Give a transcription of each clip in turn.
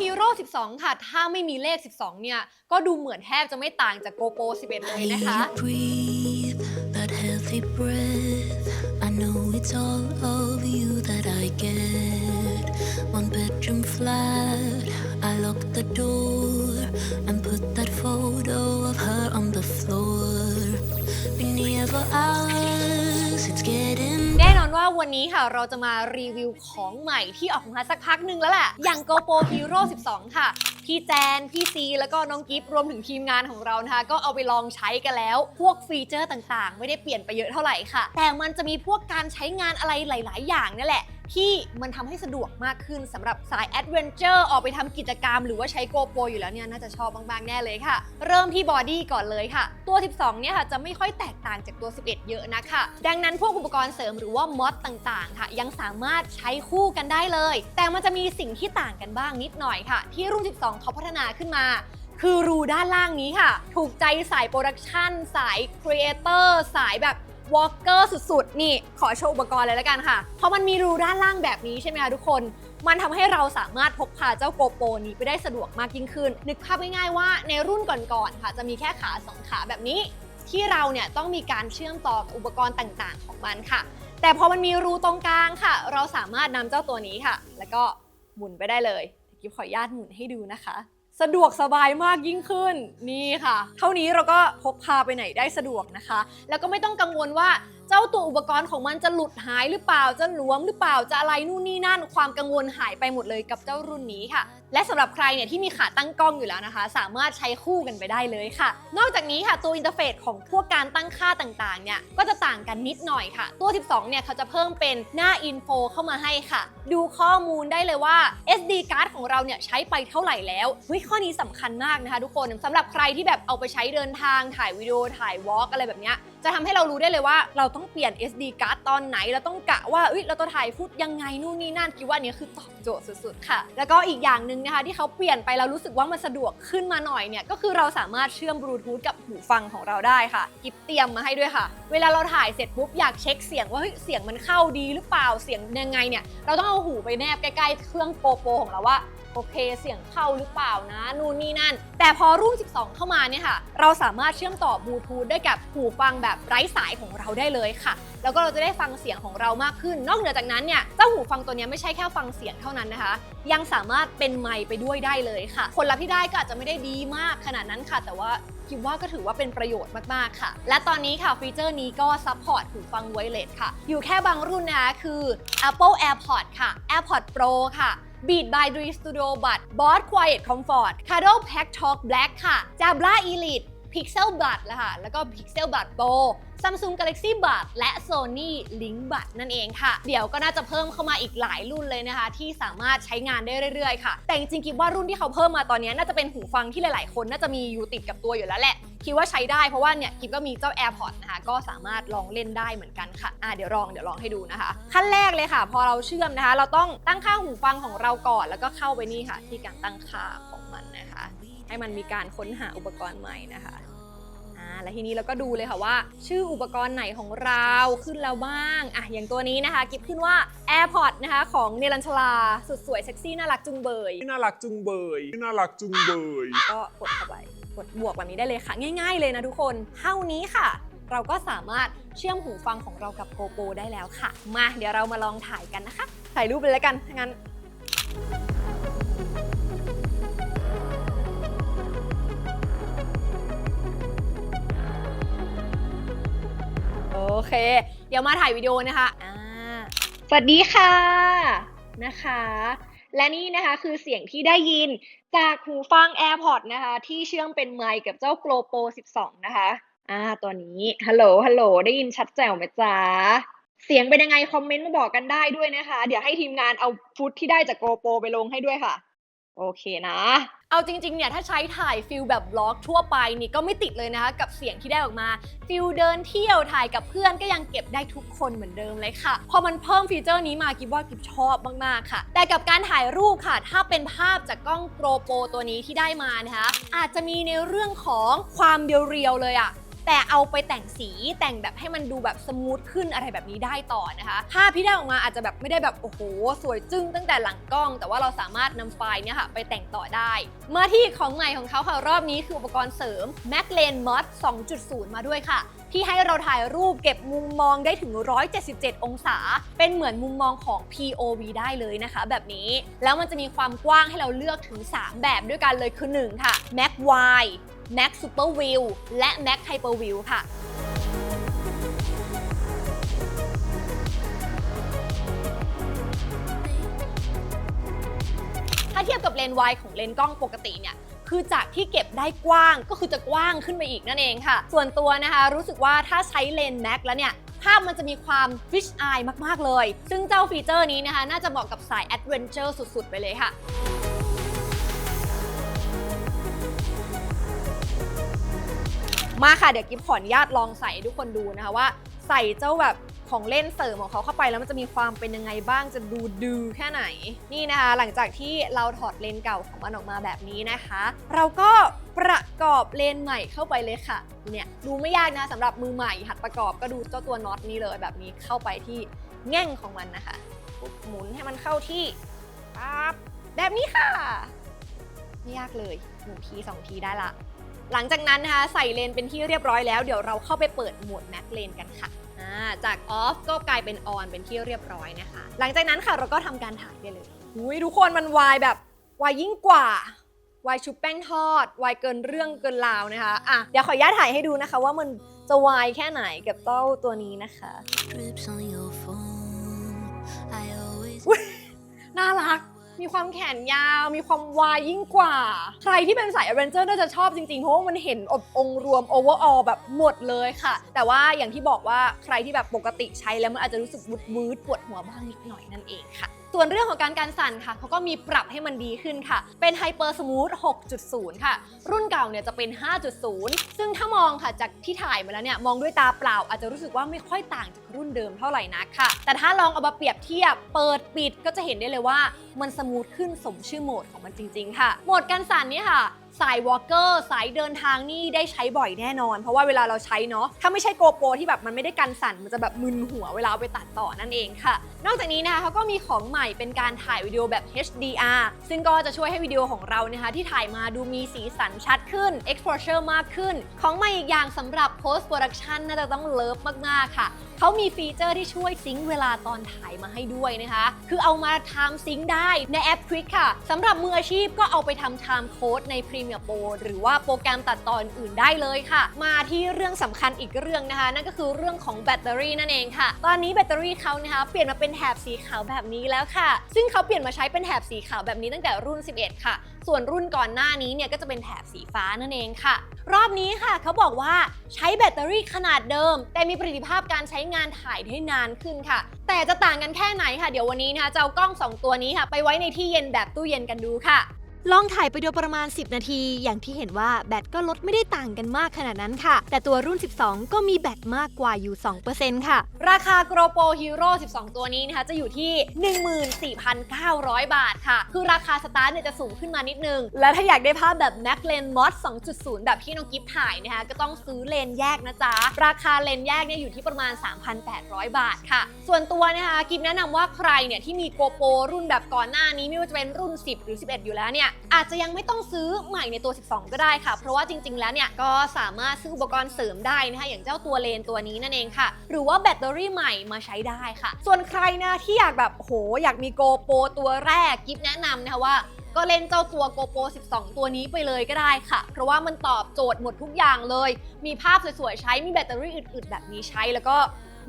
Hero 12 ค่ะ ถ้าไม่มีเลข 12 เนี่ย ก็ดูเหมือนแทบจะไม่ต่างจาก GoPro 11 เลยนะคะ breathe that healthy breath. I know it's all of you that I get. One bedroom flat, I lock the door and put that photo of her on the floor. Been here for hours, it's getting อนว่าวันนี้ค่ะเราจะมารีวิวของใหม่ที่ออกมาสักพักหนึ่งแล้วแหละ อย่าง GoPro Hero 12 ค่ะ พี่แจน พี่ซี แล้วก็น้องกิฟรวมถึงทีมงานของเรานะคะก็เอาไปลองใช้กันแล้ว พวกฟีเจอร์ต่างๆ ไม่ได้เปลี่ยนไปเยอะเท่าไหร่ค่ะ แต่มันจะมีพวกการใช้งานอะไรหลาย ๆ อย่างนี่แหละที่มันทำให้สะดวกมากขึ้นสำหรับสายแอดเวนเจอร์ออกไปทำกิจกรรมหรือว่าใช้ GoPro อยู่แล้วเนี่ยน่าจะชอบมากๆแน่เลยค่ะ เริ่มที่บอดี้ก่อนเลยค่ะ ตัว 12 เนี่ยค่ะจะไม่ค่อยแตกต่างจากตัว 11 เยอะนะคะ ดังนั้นพวกอุปกรณ์เสริมหรือว่ามอดต่างๆ ค่ะ ยังสามารถใช้คู่กันได้เลย แต่มันจะมีสิ่งที่ต่างกันบ้างนิดหน่อยค่ะ ที่รุ่น 12เขาพัฒนาขึ้นมา คือรูด้านล่างนี้ค่ะ ถูกใจสายโปรดักชันสายครีเอเตอร์สายแบบวอล์กเกอร์สุดๆ นี่ขอโชว์อุปกรณ์เลยแล้วกันค่ะ เพราะมันมีรูด้านล่างแบบนี้ใช่ไหมคะทุกคน มันทำให้เราสามารถพกพาเจ้าโกโปรนี้ไปได้สะดวกมากยิ่งขึ้น นึกภาพง่ายๆว่าในรุ่นก่อนๆ ค่ะ จะมีแค่ขาสองขาแบบนี้ ที่เราเนี่ยต้องมีการเชื่อมต่อกับอุปกรณ์ต่างๆ ของมันค่ะ แต่พอมันมีรูตรงกลางค่ะ เราสามารถนำเจ้าตัวนี้ค่ะ แล้วก็หมุนไปได้เลย กิ๊บขออนุญาตหมุนให้ดูนะคะ สะดวกสบายมากยิ่งขึ้นนี่ค่ะ เท่านี้เราก็พกพาไปไหนได้สะดวกนะคะ แล้วก็ไม่ต้องกังวลว่า เจ้าตัวอุปกรณ์ของมันจะหลุดหายหรือเปล่าจะหลวมหรือเปล่าจะอะไรนู่นนี่นั่น ความกังวลหายไปหมดเลยกับเจ้ารุ่นนี้ค่ะ และสำหรับใครเนี่ยที่มีขาตั้งกล้องอยู่แล้วนะคะ สามารถใช้คู่กันไปได้เลยค่ะ นอกจากนี้ค่ะตัวอินเทอร์เฟซของพวกการตั้งค่าต่างๆเนี่ยก็จะต่างกันนิดหน่อยค่ะ ตัว 12 เนี่ยเขาจะเพิ่มเป็นหน้าอินโฟเข้ามาให้ค่ะ ดูข้อมูลได้เลยว่า SD card ของเราเนี่ยใช้ไปเท่าไหร่แล้วเฮ้ยข้อนี้สำคัญมากนะคะ ทุกคนสำหรับใครที่แบบเอาไปใช้เดินทางถ่ายวิดีโอถ่ายวอล์กอะไรแบบเนี้ย จะทำให้เรารู้ได้เลยว่าเราต้องเปลี่ยน SD card ตอนไหน เราต้องกะว่าเอ้ยเราจะถ่ายฟุตยังไงนู่นนี่นั่นคิดว่านนี้คือตอบโจทย์สุดๆค่ะ แล้วก็อีกอย่างหนึ่งนะคะที่เขาเปลี่ยนไปเรารู้สึกว่ามันสะดวกขึ้นมาหน่อยเนี่ยก็คือเราสามารถเชื่อมบลูทูธกับหูฟังของเราได้ค่ะกิบเตรียมมาให้ด้วยค่ะ เวลาเราถ่ายเสร็จปุ๊บอยากเช็คเสียงว่าเฮ้ยเสียงมันเข้าดีหรือเปล่าเสียงยังไงเนี่ยเราต้องเอาหูไปแนบใกล้ๆเครื่องโปรโปรของเราว่า โอเคเสียงเข้าหรือเปล่านะ นู่นนี่นั่น แต่พอรุ่น 12 เข้ามาเนี่ยค่ะ เราสามารถเชื่อมต่อบลูทูธได้กับหูฟังแบบไร้สายของเราได้เลยค่ะ แล้วก็เราจะได้ฟังเสียงของเรามากขึ้น นอกเหนือจากนั้นเนี่ยเจ้าหูฟังตัวนี้ไม่ใช่แค่ฟังเสียงเท่านั้นนะคะ ยังสามารถเป็นไมค์ไปด้วยได้เลยค่ะ ผลลัพธ์ที่ได้ก็อาจจะไม่ได้ดีมากขนาดนั้นค่ะ แต่ว่าคิดว่าก็ถือว่าเป็นประโยชน์มาก ๆ ค่ะ และตอนนี้ค่ะฟีเจอร์นี้ก็ซัพพอร์ตหูฟังไวเลสค่ะ อยู่แค่บางรุ่นนะคะคือ Apple AirPods ค่ะ AirPods Pro ค่ะ Beat by Dream Studio Buds Bose Quiet Comfort Kado Pack Talk Black ค่ะ Jabra Elite Pixel Buds แล้วค่ะ แล้วก็ Pixel Buds Pro Samsung Galaxy Buds และ Sony Link Buds นั่นเองค่ะ เดี๋ยวก็น่าจะเพิ่มเข้ามาอีกหลายรุ่นเลยนะคะ ที่สามารถใช้งานได้เรื่อยๆ ค่ะ แต่จริงๆคิดว่ารุ่นที่เขาเพิ่มมาตอนนี้น่าจะเป็นหูฟังที่หลายๆ คนน่าจะมีอยู่ติดกับตัวอยู่แล้วแหละ คิดว่าใช้ได้เพราะว่าเนี่ยคิดก็มีเจ้า AirPods นะคะ ก็สามารถลองเล่นได้เหมือนกันค่ะอะเดี๋ยวลองเดี๋ยวลองให้ดูนะคะ ขั้นแรกเลยค่ะ พอเราเชื่อมนะคะ เราต้องตั้งค่าหูฟังของเราก่อน แล้วก็เข้าไปนี่ค่ะ ที่การตั้งค่าของมันนะคะ ให้มันมีการค้นหาอุปกรณ์ใหม่นะคะอ่าและทีนี้เราก็ดูเลยค่ะว่า ชื่ออุปกรณ์ไหนของเราขึ้นแล้วบ้างอะอย่างตัวนี้นะคะ กิฟขึ้นว่า AirPods นะคะของเนลันชลาสุดสวยเซ็กซี่น่ารักจุงเบย น่ารักจุงเบยน่ารักจุงเบย ก็กดเข้าไปกดบวกแบบนี้ได้เลยค่ะ ง่าย ๆ เลยนะทุกคนเท่านี้ค่ะ เราก็สามารถเชื่อมหูฟังของเรากับโกโปรได้แล้วค่ะ มาเดี๋ยวเรามาลองถ่ายกันนะคะ ถ่ายรูปเลยแล้วกันถ้างั้น เค เดี๋ยวมาถ่ายวิดีโอนะคะอ่าสวัสดีค่ะนะคะ และนี่นะคะคือเสียงที่ได้ยินจากหูฟัง AirPods นะคะ ที่เชื่อมเป็นไมค์กับเจ้า GoPro 12 นะคะอ่าตัวนี้ฮัลโหลฮัลโหลได้ยินชัดแจ๋วไหมจ๊ะเสียงเป็นยังไงคอมเมนต์มาบอกกันได้ด้วยนะคะ เดี๋ยวให้ทีมงานเอาฟุตที่ได้จาก GoPro ไปลงให้ด้วยค่ะ โอเคนะ เอาจริงๆ เนี่ยถ้าใช้ถ่ายฟิลแบบบล็อกทั่วไปนี่ก็ไม่ติดเลยนะคะ กับเสียงที่ได้ออกมา ฟิลเดินเที่ยวถ่ายกับเพื่อนก็ยังเก็บได้ทุกคนเหมือนเดิมเลยค่ะ พอมันเพิ่มฟีเจอร์นี้มากิบว่ากิบชอบมากๆค่ะ แต่กับการถ่ายรูปค่ะ ถ้าเป็นภาพจากกล้อง GoPro ตัวนี้ที่ได้มานะคะอาจจะมีในเรื่องของความเรียวๆเลยอะ แต่เอาไปแต่งสีแต่งแบบให้มันดูแบบสมูทขึ้นอะไรแบบนี้ได้ต่อนะคะ ภาพที่ได้ออกมาอาจจะแบบไม่ได้แบบโอ้โห สวยจึ้งตั้งแต่หลังกล้อง แต่ว่าเราสามารถนำไฟล์เนี่ยค่ะไปแต่งต่อได้ มาที่ของใหม่ของเขาค่ะรอบนี้คืออุปกรณ์เสริม Mac Lane Mod 2.0 มาด้วยค่ะที่ให้เราถ่ายรูปเก็บมุมมองได้ถึง 177 องศา เป็นเหมือนมุมมองของ POV ได้เลยนะคะ แบบนี้ แล้วมันจะมีความกว้างให้เราเลือกถึง 3 แบบด้วยกันเลยคือ 1 ค่ะ Mac Wide Mac Super View และ Mac Hyper View ค่ะถ้าเทียบกับเลนส์วายของเลนส์กล้องปกติเนี่ย คือจากที่เก็บได้กว้างก็คือจะกว้างขึ้นไปอีกนั่นเองค่ะ ส่วนตัวนะคะรู้สึกว่าถ้าใช้เลนส์แม็กแล้วเนี่ยภาพมันจะมีความฟิชอายมาก ๆ เลย ซึ่งเจ้าฟีเจอร์นี้นะคะ น่าจะเหมาะกับสายแอดเวนเจอร์สุด ๆ ไปเลยค่ะ มาค่ะเดี๋ยวกิฟขออนุญาตลองใส่ทุกคนดูนะคะว่า ใส่เจ้าแบบของเล่นเสริมของเขาเข้าไปแล้วมันจะมีความเป็นยังไงบ้างจะดูดือแค่ไหนนี่นะคะ หลังจากที่เราถอดเลนเก่าของมันออกมาแบบนี้นะคะ เราก็ประกอบเลนใหม่เข้าไปเลยค่ะเนี่ยดูไม่ยากนะสำหรับมือใหม่หัดประกอบก็ดูเจ้าตัวน็อตนี้เลยแบบนี้เข้าไปที่แง่งของมันนะคะปุ๊บหมุนให้มันเข้าที่ปั๊บแบบนี้ค่ะ ไม่ยากเลยหนึ่งทีสองทีได้ละ หลังจากนั้นนะคะใส่เลนเป็นที่เรียบร้อยแล้วเดี๋ยวเราเข้าไปเปิดโหมดแม็กเลนกันค่ะจากออฟก็กลายเป็นออนเป็นที่เรียบร้อยนะคะ หลังจากนั้นค่ะเราก็ทำการถ่ายได้เลยอุ้ยทุกคนมันวายแบบวายยิ่งกว่าวายชุบแป้งทอดวายเกินเรื่องเกินราวนะคะอะเดี๋ยวขออนุญาตถ่ายให้ดูนะคะว่ามันจะวายแค่ไหนกับเต้าตัวนี้นะคะ มีความแขนยาว มีความวายยิ่งกว่า ใครที่เป็นสายอเวนเจอร์น่าจะชอบจริงๆ เพราะว่ามันเห็นอบองค์รวมโอเวอร์ออลแบบหมดเลยค่ะ แต่ว่าอย่างที่บอกว่าใครที่แบบปกติใช้แล้วมันอาจจะรู้สึกวุดวืดปวดหัวบ้างนิดหน่อยนั่นเองค่ะ ส่วนเรื่องของการการสั่นค่ะเขาก็มีปรับให้มันดีขึ้นค่ะ เป็นไฮเปอร์สมูท6.0 ค่ะ รุ่นเก่าเนี่ยจะเป็น 5.0 ซึ่งถ้ามองค่ะจากที่ถ่ายมาแล้วเนี่ยมองด้วยตาเปล่าอาจจะรู้สึกว่าไม่ค่อยต่างจากรุ่นเดิมเท่าไหร่นักค่ะ แต่ถ้าลองเอามาเปรียบเทียบเปิดปิดก็จะเห็นได้เลยว่ามันสมูทขึ้นสมชื่อโหมดของมันจริง ๆ ค่ะ โหมดการสั่นนี่ค่ะ สายวอล์กเกอร์สายเดินทางนี่ได้ใช้บ่อยแน่นอน เพราะว่าเวลาเราใช้เนาะถ้าไม่ใช่โกโปรที่แบบมันไม่ได้กันสั่นมันจะแบบมึนหัวเวลาเอาไปตัดต่อนั่นเองค่ะ นอกจากนี้นะคะเขาก็มีของใหม่เป็นการถ่ายวิดีโอแบบ HDR ซึ่งก็จะช่วยให้วิดีโอของเรานะคะที่ถ่ายมาดูมีสีสันชัดขึ้น exposure มากขึ้น ของใหม่อีกอย่างสำหรับ post production น่าจะต้องเลิฟมากๆค่ะเขามีฟีเจอร์ที่ช่วยซิงค์เวลาตอนถ่ายมาให้ด้วยนะคะ คือเอามาทำซิงค์ได้ในแอป Quick ค่ะ สำหรับมืออาชีพก็เอาไปทำ time code ใน Premiere Pro หรือว่าโปรแกรมตัดต่ออื่นได้เลยค่ะ มาที่เรื่องสำคัญอีกเรื่องนะคะ นั่นก็คือเรื่องของแบตเตอรี่นั่นเองค่ะ ตอนนี้แบตเตอรี่เขานะคะเปลี่ยนมาเป็นแถบสีขาวแบบนี้แล้วค่ะ ซึ่งเขาเปลี่ยนมาใช้เป็นแถบสีขาวแบบนี้ตั้งแต่รุ่น 11 ค่ะ ส่วนรุ่นก่อนหน้านี้เนี่ยก็จะเป็นแถบสีฟ้านั่นเองค่ะ รอบนี้ค่ะเขาบอกว่าใช้แบตเตอรี่ขนาดเดิม แต่มีประสิทธิภาพการใช้งานถ่ายได้นานขึ้นค่ะ แต่จะต่างกันแค่ไหนค่ะ เดี๋ยววันนี้นะคะจะเอากล้อง 2 ตัวนี้ค่ะ ไปไว้ในที่เย็นแบบตู้เย็นกันดูค่ะ ลองถ่ายไปโดยประมาณ 10 นาที อย่างที่เห็นว่าแบตก็ลดไม่ได้ต่างกันมากขนาดนั้นค่ะ แต่ตัวรุ่น 12 ก็มีแบตมากกว่าอยู่ 2%ค่ะ ราคา GoPro Hero 12 ตัวนี้นะคะจะอยู่ที่ 14,900 บาทค่ะ คือราคาสตาร์ทเนี่ยจะสูงขึ้นมานิดนึง และถ้าอยากได้ภาพแบบ Mac Lens Mod 2.0 แบบที่น้องกิฟถ่ายนะคะก็ต้องซื้อเลนแยกนะจ๊ะ ราคาเลนแยกเนี่ยอยู่ที่ประมาณ 3,800 บาทค่ะ ส่วนตัวนะคะกิฟแนะนำว่าใครเนี่ยที่มี GoPro รุ่นแบบก่อนหน้านี้ไม่ว่าจะเป็นรุ่น 10 หรือ 11 อยู่แล้วเนี่ยอาจจะยังไม่ต้องซื้อใหม่ในตัว 12 ก็ได้ค่ะ เพราะว่าจริง ๆ แล้วเนี่ยก็สามารถซื้ออุปกรณ์เสริมได้นะคะอย่างเจ้าตัวเลนตัวนี้นั่นเองค่ะ หรือว่าแบตเตอรี่ใหม่มาใช้ได้ค่ะ ส่วนใครนะที่อยากแบบโหอยากมีโกโปรตัวแรกกิฟแนะนำนะคะว่าก็เล่นเจ้าตัว GoPro 12 ตัวนี้ไปเลยก็ได้ค่ะ เพราะว่ามันตอบโจทย์หมดทุกอย่างเลย มีภาพสวยๆ ใช้ มีแบตเตอรี่อึดๆ แบบนี้ใช้ แล้วก็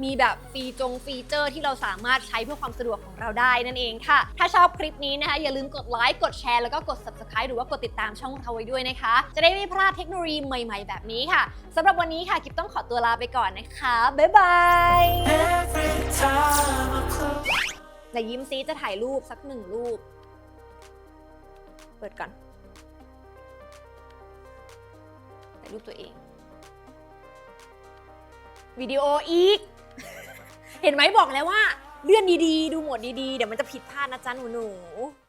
มีแบบฟีจงฟีเจอร์ที่เราสามารถใช้เพื่อความสะดวกของเราได้นั่นเองค่ะ ถ้าชอบคลิปนี้นะคะ อย่าลืมกดไลค์กดแชร์แล้วก็กด subscribe หรือว่ากดติดตามช่องเราไว้ด้วยนะคะ จะได้ไม่พลาดเทคโนโลยีใหม่ ๆ แบบนี้ค่ะสำหรับวันนี้ค่ะกิฟต้องขอตัวลาไปก่อนนะคะ บ๊ายบาย Every time I close แต่ยิ้มซีจะถ่ายรูปสักหนึ่งรูป เปิดก่อนถ่ายรูปตัวเองวิดีโออีก เห็นไหมบอกแล้วว่าเลื่อนดีๆ ดูหมดดีๆ เดี๋ยวมันจะผิดพลาดนะจ๊ะหนูๆ